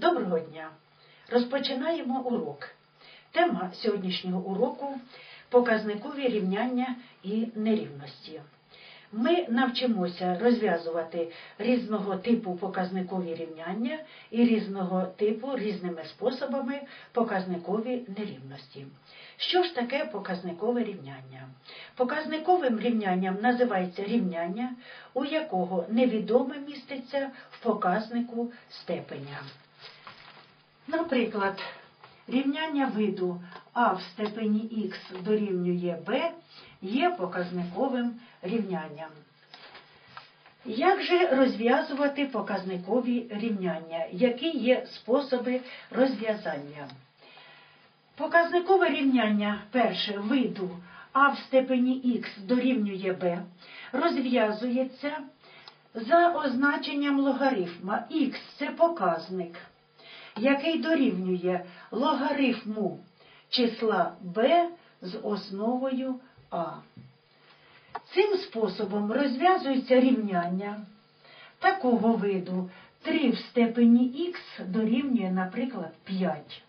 Доброго дня! Розпочинаємо урок. Тема сьогоднішнього уроку показникові рівняння і нерівності. Ми навчимося розв'язувати різного типу показникові рівняння і різного типу різними способами показникові нерівності. Що ж таке показникове рівняння? Показниковим рівнянням називається рівняння, у якого невідоме міститься в показнику степеня. Наприклад, рівняння виду А в степені х дорівнює b є показниковим рівнянням. Як же розв'язувати показникові рівняння? Які є способи розв'язання? Показникове рівняння перше виду А в степені х дорівнює b розв'язується за означенням логарифма. Х це показник який дорівнює логарифму числа b з основою а. Цим способом розв'язується рівняння такого виду 3 в степені х дорівнює, наприклад, 5.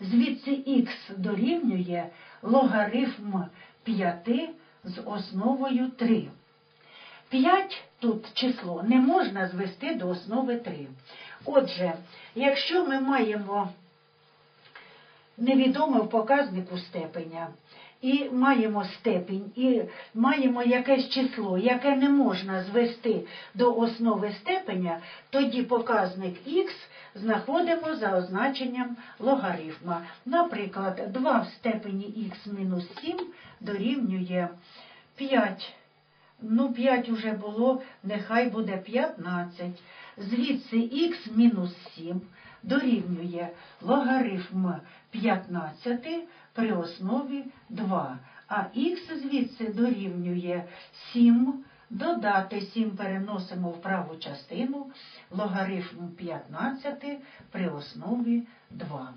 Звідси х дорівнює логарифм 5 з основою 3. 5 тут число не можна звести до основи 3. Отже, якщо ми маємо невідоме в показнику степеня, і маємо степінь, і маємо якесь число, яке не можна звести до основи степеня, тоді показник х знаходимо за означенням логарифма. Наприклад, 2 в степені х мінус 7 дорівнює 5. Ну, 5 уже було, нехай буде 15. Звідси х мінус 7 дорівнює логарифм 15 при основі 2. А х звідси дорівнює 7. Додати 7 переносимо в праву частину логарифм 15 при основі 2.